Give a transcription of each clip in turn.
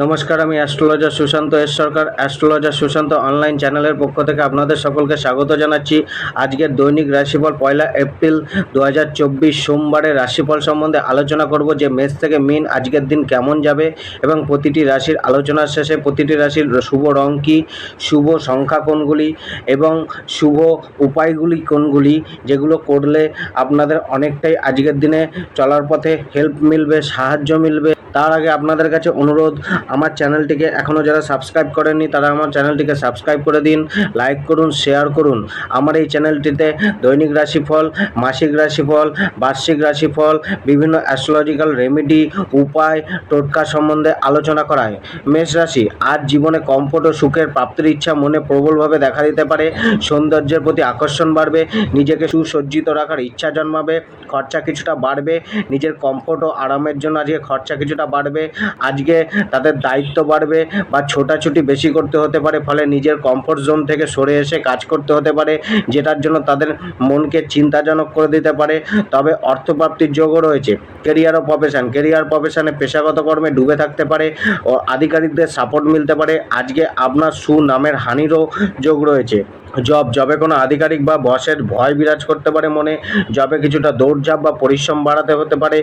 নমস্কার, আমি astrologer Sushanta S Sarkar. Astrologer Sushanta online চ্যানেলের পক্ষ থেকে আপনাদের সকলকে স্বাগত জানাচ্ছি। আজকের দৈনিক রাশিফল, পয়লা এপ্রিল দু সোমবারের রাশিফল সম্বন্ধে আলোচনা করব যে মেষ থেকে মিন আজকের দিন কেমন যাবে এবং প্রতিটি রাশির আলোচনার শেষে প্রতিটি রাশির শুভ রং কী, শুভ সংখ্যা কোনগুলি এবং শুভ উপায়গুলি কোনগুলি, যেগুলো করলে আপনাদের অনেকটাই আজকের দিনে চলার পথে হেল্প মিলবে, সাহায্য মিলবে। তার আগে আপনাদের কাছে অনুরোধ, আমার চ্যানেলটিকে এখনও যারা সাবস্ক্রাইব করেননি, তারা আমার চ্যানেলটিকে সাবস্ক্রাইব করে দিন, লাইক করুন, শেয়ার করুন। আমার এই চ্যানেলটিতে দৈনিক রাশিফল, মাসিক রাশিফল, বার্ষিক রাশিফল, বিভিন্ন অ্যাস্ট্রোলজিক্যাল রেমেডি উপায়, টোটকা সম্বন্ধে আলোচনা করায় মেষ রাশি, আজ জীবনে কমফোর্ট ও সুখের প্রাপ্তির ইচ্ছা মনে প্রবলভাবে দেখা দিতে পারে, সৌন্দর্যের প্রতি আকর্ষণ বাড়বে, নিজেকে সুসজ্জিত রাখার ইচ্ছা জন্মাবে, খরচা কিছুটা বাড়বে, নিজের কমফোর্ট ও আরামের জন্য আজকে খরচা কিছুটা বাড়বে, আজকে তাদের দায়িত্ব বাড়বে বা ছোটাছুটি বেশি করতে হতে পারে, ফলে নিজের কমফোর্ট জোন থেকে সরে এসে কাজ করতে হতে পারে, যেটার জন্য তাদের মনকে চিন্তাজনক করে দিতে পারে। তবে অর্থপ্রাপ্তির যোগও রয়েছে কেরিয়ার ও প্রফেশন কেরিয়ার প্রফেশনে পেশাগত কর্মে ডুবে থাকতে পারে ও আধিকারিকদের সাপোর্ট মিলতে পারে। আজকে আপনার সুনামের হানিরও যোগ রয়েছে। জব, জবে কোনো আধিকারিক বা বসের ভয় বিরাজ করতে পারে মনে, জবে কিছুটা দৌড়ঝাঁপ বা পরিশ্রম বাড়াতে হতে পারে।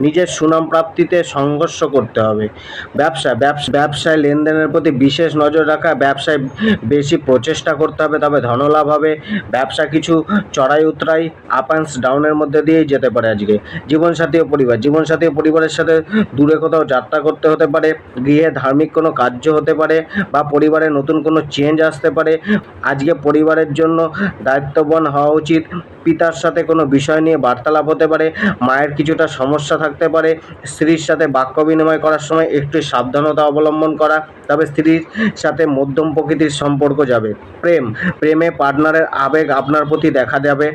নিজের সুনাম প্রাপ্তিতে সংঘর্ষ করতে হবে। ব্যবসা ব্যবসা, ব্যবসায় লেনদেনের প্রতি বিশেষ নজর রাখা, ব্যবসায় বেশি প্রচেষ্টা করতে হবে, তবে ধনলাভ হবে। ব্যবসা কিছু চড়াই উতরাই আপ অ্যান্ড ডাউনের মধ্যে দিয়েই যেতে পারে আজকে। জীবনসাথী ও পরিবার, জীবনসাথী ও পরিবারের সাথে দূরে কোথাও যাত্রা করতে হতে পারে। গৃহে ধার্মিক কোনো কার্য হতে পারে বা পরিবারে নতুন কোনো চেঞ্জ আসতে পারে। আজকে পরিবারের জন্য দায়িত্ববান হওয়া উচিত। পিতার সাথে কোনো বিষয় নিয়ে বার্তালাপ হতে পারে, মায়ের কিছুটা সমস্যা থাকতে পারে, স্ত্রীর সাথে বাক্য বিনিময় করার সময় একটু সাবধানতা অবলম্বন করা, তবে স্ত্রীর সাথে মধ্যম প্রকৃতির সম্পর্ক যাবে। প্রেম, প্রেমে পার্টনারের আবেগ আপনার প্রতি দেখা যাবে।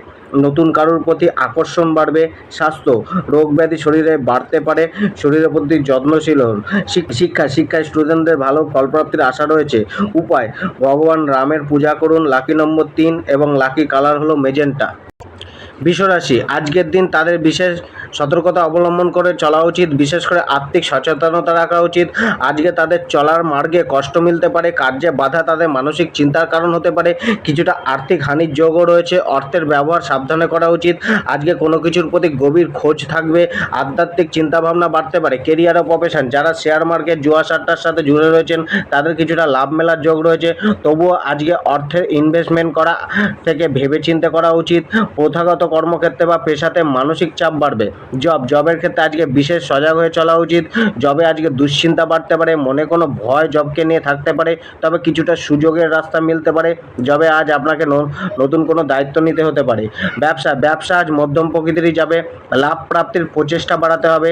নতুন কারোর প্রতি আকর্ষণ বাড়বে, স্বাস্থ্য, রোগ ব্যাধি শরীরে বাড়তে পারে, শরীরের প্রতি যত্নশীল হন। শিক্ষা শিক্ষায় স্টুডেন্টদের ভালো ফলপ্রাপ্তির আশা রয়েছে। উপায়, ভগবান রামের পূজা করুন, লাকি নম্বর তিন এবং লাকি কালার হলো মেজেন্টা। বিশ্বরাশি, আজকের দিন তাদের বিশেষ সতর্কতা অবলম্বন করে চলা উচিত, বিশেষ করে আর্থিক সচেতনতা রাখা উচিত। আজকে তাদের চলার মার্গে কষ্ট মিলতে পারে, কার্যে বাধা তাদের মানসিক চিন্তার কারণ হতে পারে, কিছুটা আর্থিক হানির যোগও রয়েছে, অর্থের ব্যবহার সাবধানে করা উচিত। আজকে কোনো কিছুর প্রতি গভীর খোঁজ থাকবে, আধ্যাত্মিক চিন্তাভাবনা বাড়তে পারে, কেরিয়ার ও প্রফেশন, যারা শেয়ার মার্কেট, জুয়া সাট্টার সাথে জুড়ে রয়েছেন, তাদের কিছুটা লাভ মেলার যোগ রয়েছে। তবুও আজকে অর্থের ইনভেস্টমেন্ট করা থেকে ভেবেচিন্তে করা উচিত, প্রথাগত কর্মক্ষেত্রে বা পেশাতে মানসিক চাপ বাড়বে। জব জবের ক্ষেত্রে আজকে বিশেষ সজাগ হয়ে চলা উচিত। জবে আজকে দুশ্চিন্তা বাড়তে পারে, মনে কোনো ভয় জবকে নিয়ে থাকতে পারে, তবে কিছুটা সুযোগের রাস্তা মিলতে পারে। জবে আজ আপনাকে নতুন কোনো দায়িত্ব নিতে হতে পারে। ব্যবসা ব্যবসা আজ মধ্যম প্রকৃতিরই যাবে। লাভ প্রাপ্তির প্রচেষ্টা বাড়াতে হবে।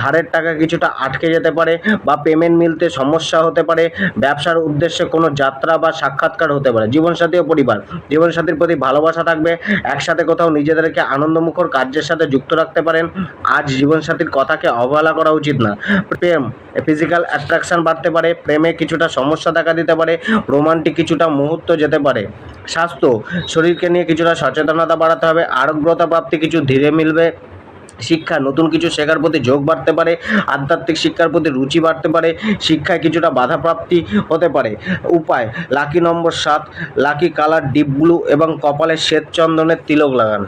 ধারের টাকা কিছুটা আটকে যেতে পারে বা পেমেন্ট মিলতে সমস্যা হতে পারে। ব্যবসার উদ্দেশ্যে কোনো যাত্রা বা সাক্ষাৎকার হতে পারে। জীবনসাথী ও পরিবার, জীবনসাথীর প্রতি ভালোবাসা থাকবে। একসাথে কোথাও নিজেদেরকে আনন্দমুখর কার্যের সাথে যুক্ত রাখতে পারেন। আজ জীবনসাথীর কথাকে অবহেলা করা উচিত না। প্রেম ফিজিক্যাল অ্যাট্রাকশন বাড়তে পারে, প্রেমে কিছুটা সমস্যা দেখা দিতে পারে, রোমান্টিক কিছুটা মুহূর্ত যেতে পারে। স্বাস্থ্য, শরীরকে নিয়ে কিছুটা সচেতনতা বাড়াতে হবে, আরোগ্যতা প্রাপ্তি কিছু ধীরে মিলবে। শিক্ষা, নতুন কিছু শেখার প্রতি যোগ বাড়তে পারে, আধ্যাত্মিক শিক্ষার প্রতি রুচি বাড়তে পারে, শিক্ষায় কিছুটা বাধাপ্রাপ্তি হতে পারে। উপায়, লাকি নম্বর সাত, লাকি কালার ডিপ ব্লু এবং কপালে শ্বেত চন্দনের তিলক লাগান।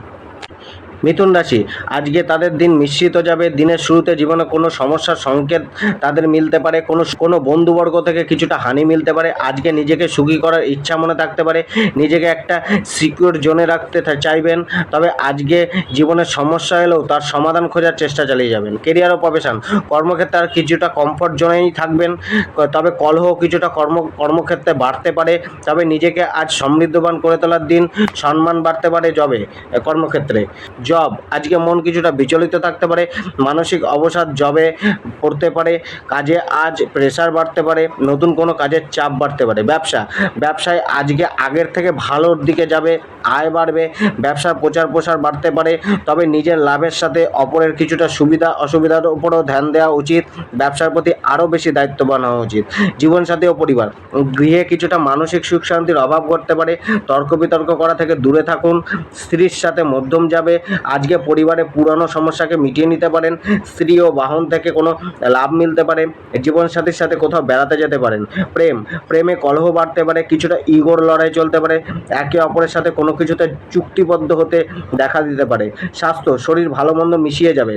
মিথুন রাশি। আজকে তাদের দিন মিশ্রিত যাবে। দিনের শুরুতে জীবনে কোনো সমস্যার সংকেত তাদের মিলতে পারে। কোনো কোনো বন্ধুবর্গ থেকে কিছুটা হানি মিলতে পারে। আজকে নিজেকে সুখী করার ইচ্ছা মনে থাকতে পারে। নিজেকে একটা সিকিউর জোনে রাখতে চাইবেন। তবে আজকে জীবনের সমস্যা এলেও তার সমাধান খোঁজার চেষ্টা চালিয়ে যাবেন। কেরিয়ার ও প্রফেশন কর্মক্ষেত্রে আর কিছুটা কমফর্ট জোনেই থাকবেন। তবে কলহ কিছুটা কর্ম, কর্মক্ষেত্রে বাড়তে পারে। তবে নিজেকে আজ সমৃদ্ধবান করে তোলার দিন। সম্মান বাড়তে পারে জবে, কর্মক্ষেত্রে। জব। আজকে মন কিছুটা বিচলিত থাকতে পারে, মানসিক অবসাদ জবে পড়তে পারে, কাজে আজ প্রেশার বাড়তে পারে, নতুন কোনো কাজের চাপ বাড়তে পারে। ব্যবসা, ব্যবসায় আজকে আগের থেকে ভালোর দিকে যাবে, আয় বাড়বে ব্যবসার প্রচার প্রসার বাড়তে পারে, তবে নিজের লাভের সাথে অপরের কিছুটা সুবিধা, অসুবিধার উপরও ধ্যান দেওয়া উচিত, ব্যবসার প্রতি আরও বেশি দায়িত্ববান হওয়া উচিত। জীবনসাথী ও পরিবার, গৃহে কিছুটা মানসিক সুখ শান্তির অভাব করতে পারে, তর্ক বিতর্ক করা থেকে দূরে থাকুন, স্ত্রীর সাথে মধ্যম যাবে আজকে পরিবারে পুরনো সমস্যাকে মিটিয়ে নিতে পারেন, স্ত্রী ও বাহন থেকে কোনো লাভ মিলতে পারে জীবনসাথীর সাথে কোথাও বেড়াতে যেতে পারেন। প্রেম, প্রেমে কলহ বাড়তে পারে, কিছুটা ইগোর লড়াই চলতে পারে, একে অপরের সাথে কোনো কিছুতে চুক্তিবদ্ধ হতে দেখা দিতে পারে। স্বাস্থ্য, শরীর ভালো মন্দ মিশিয়ে যাবে।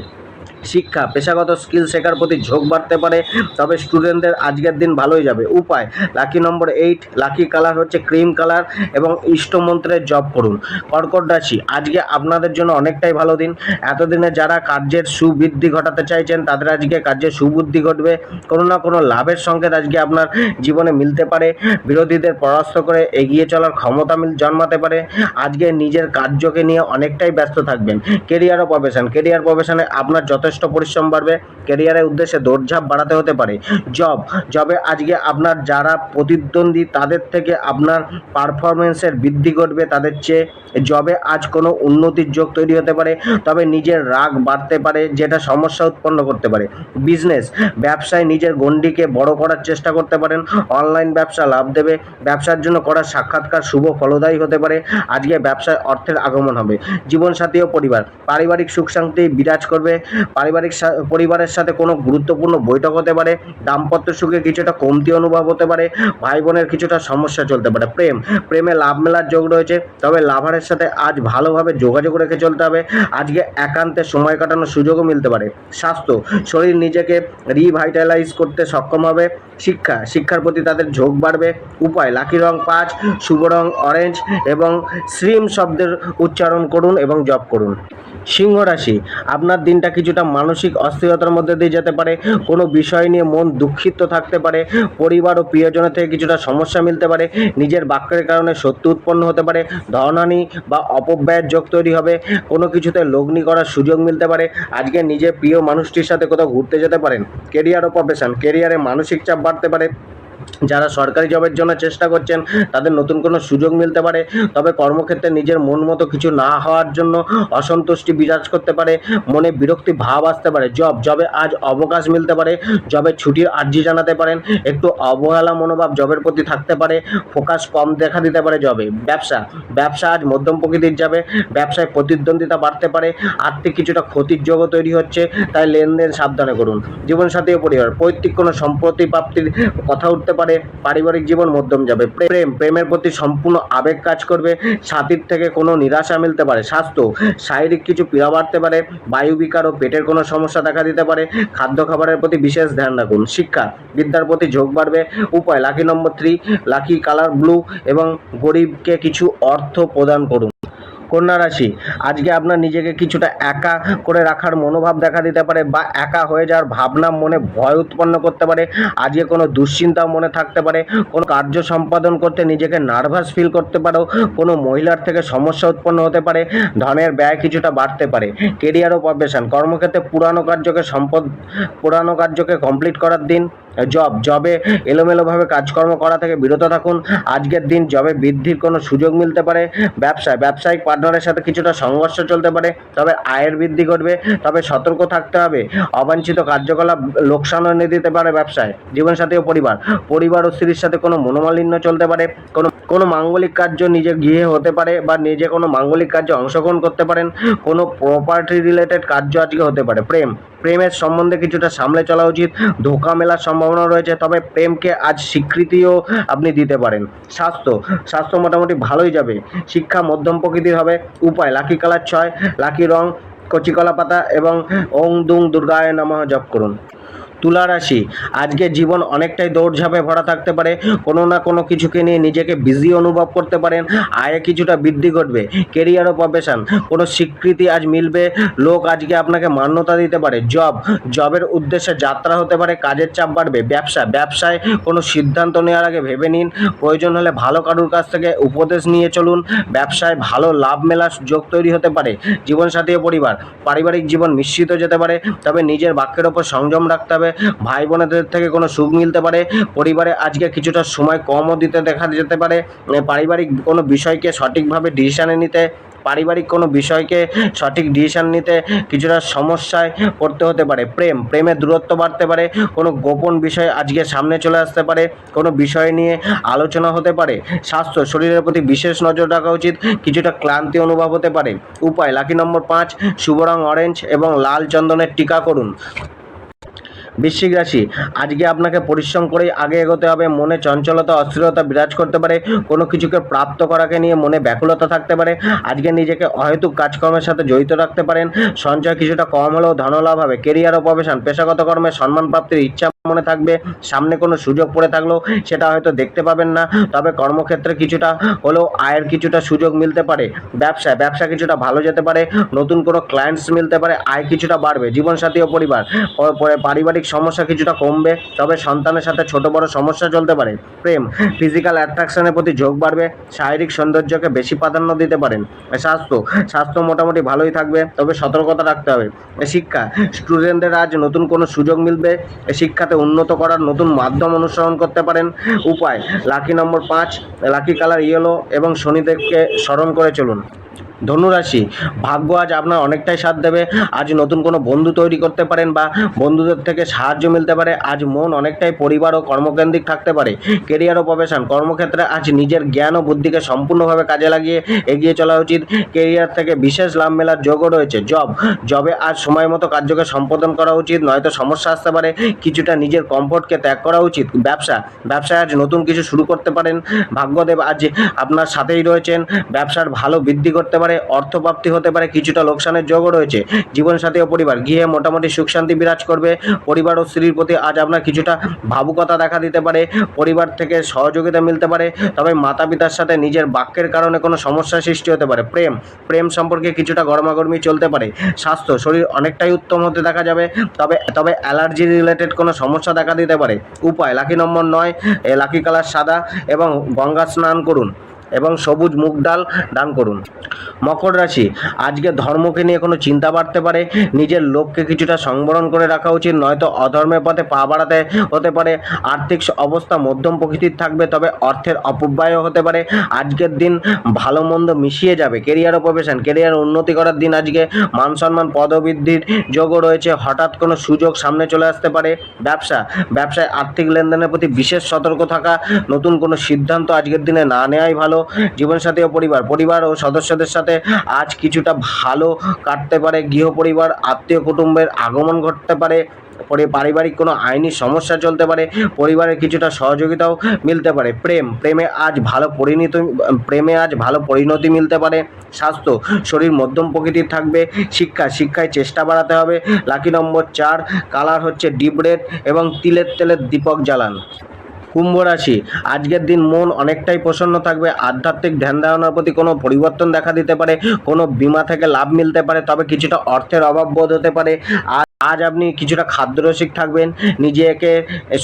শিক্ষা, পেশাগত স্কিল শেখার প্রতি ঝোঁক বাড়তে পারে, তবে স্টুডেন্টদের আজকের দিন ভালোই যাবে। উপায় lucky number eight lucky colour হচ্ছে ক্রিম কালার এবং ইষ্টমন্ত্রের জপ করুন। কর্কট রাশি, আজকে আপনাদের জন্য অনেকটাই ভালো দিন। এতদিনে যারা কার্যের সুবৃদ্ধি ঘটাতে চাইছেন, তাদের আজকে কার্যের সুবুদ্ধি ঘটবে। কোনো না কোনো লাভের সংকেত আজকে আপনার জীবনে মিলতে পারে। বিরোধীদের পরাস্ত করে এগিয়ে চলার ক্ষমতা মিল জন্মাতে পারে। আজকে নিজের কার্যকে নিয়ে অনেকটাই ব্যস্ত থাকবেন। কেরিয়ার ও প্রফেশন কেরিয়ার প্রফেশনে আপনার যথেষ্ট পরিশ্রম বাড়বে। কেরিয়ারের উদ্দেশ্যে দৌড়ঝাঁপ বাড়াতে হতে পারে। জব জবে আজকে আপনার যারা প্রতিদ্বন্দ্বী, তাদের থেকে আপনার পারফরমেন্সের বৃদ্ধি ঘটবে। তাদের চেয়ে জবে আজ কোনো উন্নতির যোগ তৈরি হতে পারে। তবে নিজের রাগ বাড়তে পারে, যেটা সমস্যা উৎপন্ন করতে পারে। বিজনেস ব্যবসায় নিজের গণ্ডিকে বড় করার চেষ্টা করতে পারেন। অনলাইন ব্যবসা লাভ দেবে। ব্যবসার জন্য করা সাক্ষাৎকার শুভ ফলদায়ী হতে পারে। আজকে ব্যবসায় অর্থের আগমন হবে। জীবনসাথী ও পরিবার, পারিবারিক সুখ শান্তি বিরাজ করবে। পারিবারিক পরিবারের সাথে কোনো গুরুত্বপূর্ণ বৈঠক হতে পারে, দাম্পত্য সুখে কিছুটা কমতি অনুভব হতে পারে ভাই বোনের কিছুটা সমস্যা চলতে পারে। প্রেম, প্রেমে লাভ মেলার যোগ রয়েছে, তবে লাভারের সাথে আজ ভালোভাবে যোগাযোগ রেখে চলতে হবে। আজকে একান্তে সময় কাটানোর সুযোগও মিলতে পারে। স্বাস্থ্য, শরীর নিজেকে রিভাইটালাইজ করতে সক্ষম হবে। শিক্ষা, শিক্ষার প্রতি তাদের ঝোঁক বাড়বে। উপায়, লাকি রং পাঁচ, শুভ রং অরেঞ্জ এবং শ্রীম শব্দের উচ্চারণ করুন এবং জপ করুন। সিংহ রাশি, আপনার দিনটা কিছুটা মানসিক অস্থিরতার মধ্যে দিয়ে যেতে পারে, কোনো বিষয় নিয়ে মন দুঃখিত থাকতে পারে, পরিবার ও প্রিয়জনের থেকে কিছুটা সমস্যা মিলতে পারে, নিজের বাক্যের কারণে সত্য উৎপন্ন হতে পারে, ধনহানি বা অপব্যয়ের যোগ তৈরি হবে, কোনো কিছুতে লগ্নি করার সুযোগ মিলতে পারে, আজকে নিজের প্রিয় মানুষটির সাথে কোথাও ঘুরতে যেতে পারেন কেরিয়ার ও প্রফেশন কেরিয়ারে মানসিক চাপ বাড়তে পারে। যারা সরকারি জবের জন্য চেষ্টা করছেন, তাদের নতুন কোনো সুযোগ মিলতে পারে। তবে কর্মক্ষেত্রে নিজের মন মতো কিছু না হওয়ার জন্য অসন্তুষ্টি বিরাজ করতে পারে, মনে বিরক্তি ভাব আসতে পারে। জব জবে আজ অবকাশ মিলতে পারে জবে ছুটির আর্জি জানাতে পারেন, একটু অবহেলা মনোভাব জবের প্রতি থাকতে পারে ফোকাস কম দেখা দিতে পারে জবে ব্যবসা ব্যবসা আজ মধ্যম প্রকৃতির যাবে, ব্যবসায় প্রতিদ্বন্দ্বিতা বাড়তে পারে, আর্থিক কিছুটা ক্ষতির যোগও তৈরি হচ্ছে, তাই লেনদেন সাবধানে করুন। জীবনসাথী ও পরিবার, পৈতৃক কোনো সম্পত্তি প্রাপ্তির কথা উঠতে পারে, পারিবারিক জীবন মধ্যম যাবে। প্রেম, প্রেমের প্রতি সম্পূর্ণ আবেগ কাজ করবে, সাথীর থেকে কোনো নিরাশা মিলতে পারে, স্বাস্থ্য, শারীরিক কিছু পীড়া বাড়তে পারে, বায়ু বিকার ও পেটের কোনো সমস্যা দেখা দিতে পারে, খাদ্য খাবারের প্রতি বিশেষ ধ্যান রাখুন, শিক্ষা, বিদ্যার প্রতি ঝোঁক বাড়বে, উপায় lucky number three lucky colour blue এবং গরিবকে কিছু অর্থ প্রদান করুন। কন্যা রাশি, আজকে আপনার নিজেকে কিছুটা একা করে রাখার মনোভাব দেখা দিতে পারে বা একা হয়ে যাওয়ার ভাবনা মনে ভয় উৎপন্ন করতে পারে। আজকে কোনো দুশ্চিন্তাও মনে থাকতে পারে। কোনো কার্য সম্পাদন করতে নিজেকে নার্ভাস ফিল করতে পারো। কোনো মহিলার থেকে সমস্যা উৎপন্ন হতে পারে। ধনের ব্যয় কিছুটা বাড়তে পারে। কেরিয়ার ও প্রফেশন কর্মক্ষেত্রে পুরানো কার্যকে সম্পদ, পুরানো কার্যকে কমপ্লিট করার দিন। জব জবে এলোমেলোভাবে কাজকর্ম করা থেকে বিরত থাকুন। আজকের দিন জবে বৃদ্ধির কোনো সুযোগ মিলতে পারে। ব্যবসায়, ব্যবসায়িক পার্টনারের সাথে কিছুটা সংঘর্ষ চলতে পারে, তবে আয়ের বৃদ্ধি ঘটবে। তবে সতর্ক থাকতে হবে। অবাঞ্ছিত কার্যকলাপ লোকসান এনে দিতে পারে ব্যবসায়, জীবনসাথী ও পরিবার। পরিবার ও স্ত্রীর সাথে কোনো মনোমালিন্য চলতে পারে। কোনো কোনো মাঙ্গলিক কার্য নিজে গৃহে হতে পারে বা নিজে কোনো মাঙ্গলিক কার্যে অংশগ্রহণ করতে পারেন। কোনো প্রপার্টি রিলেটেড কার্য আজকে হতে পারে। প্রেম প্রেমের সম্বন্ধে কিছুটা সামলে চলা উচিত, ধোকা মেলার সম্ভাবনা রয়েছে, তবে প্রেমকে আজ স্বীকৃতিও আপনি দিতে পারেন। স্বাস্থ্য স্বাস্থ্য মোটামুটি ভালোই যাবে। শিক্ষা মধ্যম প্রকৃতির হবে, উপায়, লাকি কালার ছয়, লাকি রং কচিকলা পাতা এবং ওং দুং দুর্গায় নামা জপ করুন। তুলা রাশি। আজকে জীবন অনেকটাই দৌড়ঝাঁপে ভরা থাকতে পারে। কোনো না কোনো কিছুকে নিয়ে নিজেকে বিজি অনুভব করতে পারেন। আয়ে কিছুটা বৃদ্ধি ঘটবে। কেরিয়ার ও প্রফেশন কোনো স্বীকৃতি আজ মিলবে। লোক আজকে আপনাকে মান্যতা দিতে পারে। জব জবের উদ্দেশ্যে যাত্রা হতে পারে। কাজের চাপ বাড়বে। ব্যবসা। ব্যবসায় কোনো সিদ্ধান্ত নেওয়ার আগে ভেবে নিন। প্রয়োজন হলে ভালো কারুর কাছ থেকে উপদেশ নিয়ে চলুন। ব্যবসায় ভালো লাভ মেলার যোগ তৈরি হতে পারে। জীবনসাথী ও পরিবার। পারিবারিক জীবন মিশ্রিত যেতে পারে। তবে নিজের বাক্যের ওপর সংযম রাখতে হবে। হবে। ভাই বোনেদের থেকে কোনো সুখ মিলতে পারে। পরিবারে আজকে কিছুটা সময় কমও দিতে দেখা যেতে পারে। পারিবারিক কোনো বিষয়কে সঠিকভাবে ডিসিশানে নিতে, পারিবারিক কোনো বিষয়কে সঠিক ডিসিশান নিতে কিছুটা সমস্যায় পড়তে হতে পারে। প্রেম, প্রেমের দূরত্ব বাড়তে পারে। কোনো গোপন বিষয় আজকে সামনে চলে আসতে পারে। কোনো বিষয় নিয়ে আলোচনা হতে পারে। স্বাস্থ্য, শরীরের প্রতি বিশেষ নজর রাখা উচিত। কিছুটা ক্লান্তি অনুভব হতে পারে। উপায়, লাকি নম্বর পাঁচ, শুভ রং অরেঞ্জ এবং লাল চন্দনের টিকা করুন। বৃশ্চিক রাশি। আজকে আপনাকে পরিশ্রম করে আগে এগোতে হবে, মনে চঞ্চলতা, অস্থিরতা বিরাজ করতে পারে, কোনো কিছুকে প্রাপ্ত করাকে নিয়ে মনে ব্যাকুলতা থাকতে পারে, আজকে নিজেকে অহেতুক কাজকর্মের সাথে জড়িত রাখতে পারেন, সঞ্চয় কিছুটা কম হলেও ধনলাভ হবে কেরিয়ার ও পেশাগত কর্মে সম্মান প্রাপ্তির ইচ্ছা মনে থাকবে, সামনে কোনো সুযোগ পড়ে থাকলেও সেটা হয়তো দেখতে পাবেন না। তবে কর্মক্ষেত্রে কিছুটা হলেও আয়ের কিছুটা সুযোগ মিলতে পারে। ব্যবসায়, ব্যবসা কিছুটা ভালো যেতে পারে, নতুন কোনো ক্লায়েন্টস মিলতে পারে, আয় কিছুটা বাড়বে, জীবনসাথী ও পরিবার। পারিবারিক সমস্যা কিছুটা কমবে, তবে সন্তানের সাথে ছোট বড় সমস্যা চলতে পারে। প্রেম ফিজিক্যাল অ্যাট্রাকশনের প্রতি যোগ বাড়বে, শারীরিক সৌন্দর্যকে বেশি প্রাধান্য দিতে পারেন। স্বাস্থ্য স্বাস্থ্য মোটামুটি ভালোই থাকবে, তবে সতর্কতা রাখতে হবে। শিক্ষা স্টুডেন্টদের আজ নতুন কোনো সুযোগ মিলবে, শিক্ষাতে উন্নত করার নতুন মাধ্যম অনুসরণ করতে পারেন। উপায় লাকি নম্বর পাঁচ লাকি কালার ইয়েলো এবং শনিদেবকে স্মরণ করে চলুন। ধনুরাশি, ভাগ্য আজ আপনার অনেকটাই সাথ দেবে। আজ নতুন কোনো বন্ধু তৈরি করতে পারেন বা বন্ধুদের থেকে সাহায্য মিলতে পারে। আজ মন অনেকটাই পরিবার ও কর্মকেন্দ্রিক থাকতে পারে। কেরিয়ার ও প্রফেশন কর্মক্ষেত্রে আজ নিজের জ্ঞান ও বুদ্ধিকে সম্পূর্ণভাবে কাজে লাগিয়ে এগিয়ে চলা উচিত। কেরিয়ার থেকে বিশেষ লাভ মেলার যোগও রয়েছে। জব জবে আজ সময় মতো কার্যকে সম্পাদন করা উচিত, নয়তো সমস্যা আসতে পারে। কিছুটা নিজের কমফোর্টকে ত্যাগ করা উচিত। ব্যবসা, ব্যবসায় আজ নতুন কিছু শুরু করতে পারেন। ভাগ্যদেব আজ আপনার সাথেই রয়েছেন। ব্যবসার ভালো বৃদ্ধি করতে পারে, অর্থপ্রাপ্তি হতে পারে, কিছুটা লোকসানের যোগও রয়েছে। জীবনসাথী ও পরিবার, গৃহে মোটামুটি সুখ শান্তি বিরাজ করবে। পরিবার ও স্ত্রীর প্রতি আজ আপনার কিছুটা ভাবুকতা দেখা দিতে পারে। পরিবার থেকে সহযোগিতা মিলতে পারে, তবে মাতা পিতার সাথে নিজের বাক্যের কারণে কোনো সমস্যা সৃষ্টি হতে পারে। প্রেম প্রেম সম্পর্কে কিছুটা গরমাগরমি চলতে পারে। স্বাস্থ্য, শরীর অনেকটাই উত্তম হতে দেখা যাবে, তবে তবে অ্যালার্জি রিলেটেড কোনো সমস্যা দেখা দিতে পারে। উপায়, লাকি নম্বর নয় লাকি কালার সাদা এবং গঙ্গা স্নান করুন। এবং সবুজ মুগ ডাল দান করুন। মকর রাশি, আজকে ধর্মকে নিয়ে কোনো চিন্তা বাড়তে পারে, নিজের লোককে কিছুটা সংবরণ করে রাখা উচিত, নয়তো অধর্মের পথে পা বাড়াতে হতে পারে, আর্থিক অবস্থা মধ্যম প্রকৃতির থাকবে, তবে অর্থের অপব্যয়ও হতে পারে, আজকের দিন ভালো মন্দ মিশিয়ে যাবে কেরিয়ার ও প্রফেশন কেরিয়ার উন্নতি করার দিন আজকে, মান সম্মান, পদবৃদ্ধির যোগও রয়েছে, হঠাৎ কোনো সুযোগ সামনে চলে আসতে পারে, ব্যবসা, ব্যবসায় আর্থিক লেনদেনের প্রতি বিশেষ সতর্ক থাকা, নতুন কোনো সিদ্ধান্ত আজকের দিনে না নেওয়াই ভালো জীবনসাথী ও পরিবার। পরিবার ও সদস্যদের সাথে আজ কিছুটা ভালো কাটতে পারে। গৃহ পরিবার আত্মীয় কুটুম্বের আগমন ঘটতে পারে। পরে, পারিবারিক কোনো আইনি সমস্যা চলতে পারে। পরিবারের কিছুটা সহযোগিতাও মিলতে পারে। প্রেম, প্রেমে আজ ভালো পরিণতি, প্রেমে আজ ভালো পরিণতি মিলতে পারে। স্বাস্থ্য, শরীর মধ্যম প্রকৃতির থাকবে। শিক্ষা, শিক্ষায় চেষ্টা বাড়াতে হবে। লাকি নম্বর চার, কালার হচ্ছে ডিপ রেড এবং তিলের তেলের দীপক জ্বালান। কুম্ভ রাশি। আজকের দিন মন অনেকটাই প্রসন্ন থাকবে। আধ্যাত্মিক ধ্যান ধারণার প্রতি কোনো পরিবর্তন দেখা দিতে পারে, কোনো বিমা থেকে লাভ মিলতে পারে, তবে কিছুটা অর্থের অভাব বোধ হতে পারে। আর আজ আপনি কিছুটা খাদ্যরসিক থাকবেন, নিজেকে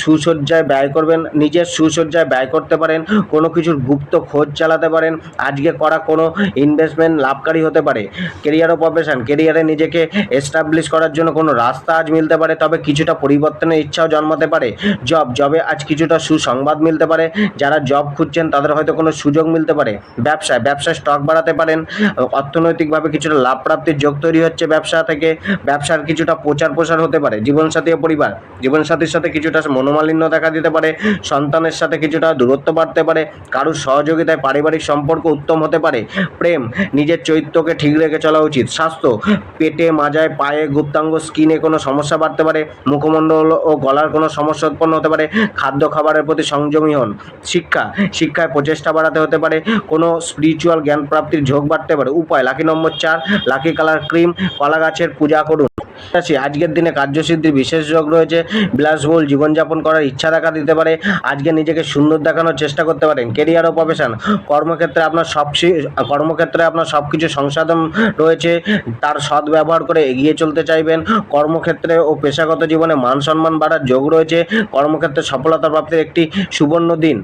সুসজ্জায় ব্যয় করবেন, নিজের সুসজ্জায় ব্যয় করতে পারেন, কোনো কিছুর গুপ্ত খোঁজ চালাতে পারেন, আজকে করা কোনো ইনভেস্টমেন্ট লাভকারী হতে পারে কেরিয়ার ও প্রফেশন কেরিয়ারে নিজেকে এস্টাবলিশ করার জন্য কোনো রাস্তা আজ মিলতে পারে, তবে কিছুটা পরিবর্তনের ইচ্ছাও জন্মাতে পারে জব জবে আজ কিছুটা সুসংবাদ মিলতে পারে, যারা জব খুঁজছেন তাদের হয়তো কোনো সুযোগ মিলতে পারে, ব্যবসায় ব্যবসায় স্টক বাড়াতে পারেন, অর্থনৈতিকভাবে কিছুটা লাভ প্রাপ্তির যোগ তৈরি হচ্ছে ব্যবসা থেকে, ব্যবসার কিছুটা প্রচার প্রসার হতে পারে। জীবনসাথী ও পরিবার। জীবনসাথীর সাথে কিছুটা মনোমালিন্য দেখা দিতে পারে। সন্তানের সাথে কিছুটা দূরত্ব বাড়তে পারে। কারোর সহযোগিতায় পারিবারিক সম্পর্ক উত্তম হতে পারে। প্রেম, নিজের চরিত্রকে ঠিক রেখে চলা উচিত। স্বাস্থ্য, পেটে, মাজায়, পায়ে, গুপ্তাঙ্গ, স্কিনে কোনো সমস্যা বাড়তে পারে। মুখমণ্ডল ও গলার কোনো সমস্যা উৎপন্ন হতে পারে। খাদ্য খাবারের প্রতি সংযমী হন। শিক্ষা, শিক্ষায় প্রচেষ্টা বাড়াতে হতে পারে। কোনো স্পিরিচুয়াল জ্ঞান প্রাপ্তির ঝোঁক বাড়তে পারে। উপায় লাকি নম্বর চার লাকি কালার ক্রিম কলা গাছের পূজা করুন। আছে। আজকের দিনে কার্যসিদ্ধির বিশেষ যোগ রয়েছে। বিলাসবহুল জীবনযাপন করার ইচ্ছা দেখা দিতে পারে। আজকে নিজেকে সুন্দর দেখানোর চেষ্টা করতে পারেন। কেরিয়ার ও প্রফেশন কর্মক্ষেত্রে আপনার সব কর্মক্ষেত্রে আপনার সব কিছু সংসাধন রয়েছে। তার সৎ ব্যবহার করে এগিয়ে চলতে চাইবেন। কর্মক্ষেত্রে ও পেশাগত জীবনে মান সম্মান বাড়ার যোগ রয়েছে। কর্মক্ষেত্রে সফলতা প্রাপ্তির একটি সুবর্ণ দিন।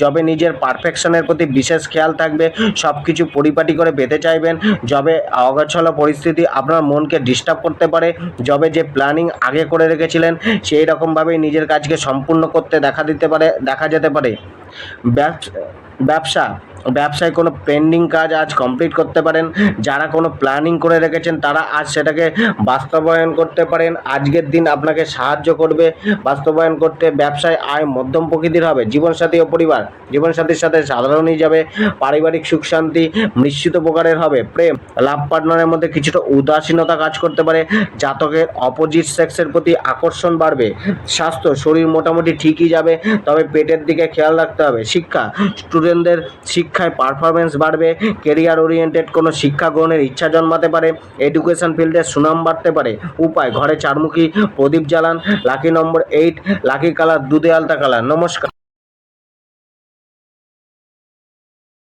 জব নিজের পারফেকশনের প্রতি বিশেষ খেয়াল থাকবে সব কিছু পরিপাটি করে পেতে চাইবেন। জবে অগোছালো পরিস্থিতি আপনার মনকে ডিস্টার্ব করতে পারে। জবে যে প্ল্যানিং আগে করে রেখেছিলেন, সেই রকমভাবেই নিজের কাজকে সম্পূর্ণ করতে দেখা দিতে পারে, দেখা যেতে পারে। ব্যবস- ব্যবসা, ব্যবসায় কোনো পেন্ডিং কাজ আজ কমপ্লিট করতে পারেন। যারা কোনো প্ল্যানিং করে রেখেছেন, তারা আজ সেটাকে বাস্তবায়ন করতে পারেন। আজকের দিন আপনাকে সাহায্য করবে বাস্তবায়ন করতে। ব্যবসায় আয় মধ্যম প্রকৃতির হবে। জীবনসাথী ও পরিবার, জীবনসাথীর সাথে সাধারণই যাবে। পারিবারিক সুখ শান্তি মিশ্রিত প্রকারের হবে। প্রেম লাভ পার্টনারের মধ্যে কিছুটা উদাসীনতা কাজ করতে পারে। জাতকের অপোজিট সেক্সের প্রতি আকর্ষণ বাড়বে। স্বাস্থ্য, শরীর মোটামুটি ঠিকই যাবে। তবে পেটের দিকে খেয়াল রাখতে হবে। শিক্ষা স্টুডেন্টদের শিক্ষায় পারফরমেন্স বাড়বে কেরিয়ার ওরিয়েন্টেড কোনো শিক্ষা গ্রহণের ইচ্ছা জন্মাতে পারে এডুকেশন ফিল্ডে সুনাম বাড়তে পারে। উপায়, ঘরে চারমুখী প্রদীপ জ্বালান lucky number eight lucky colour দুদেয়ালতা colour নমস্কার।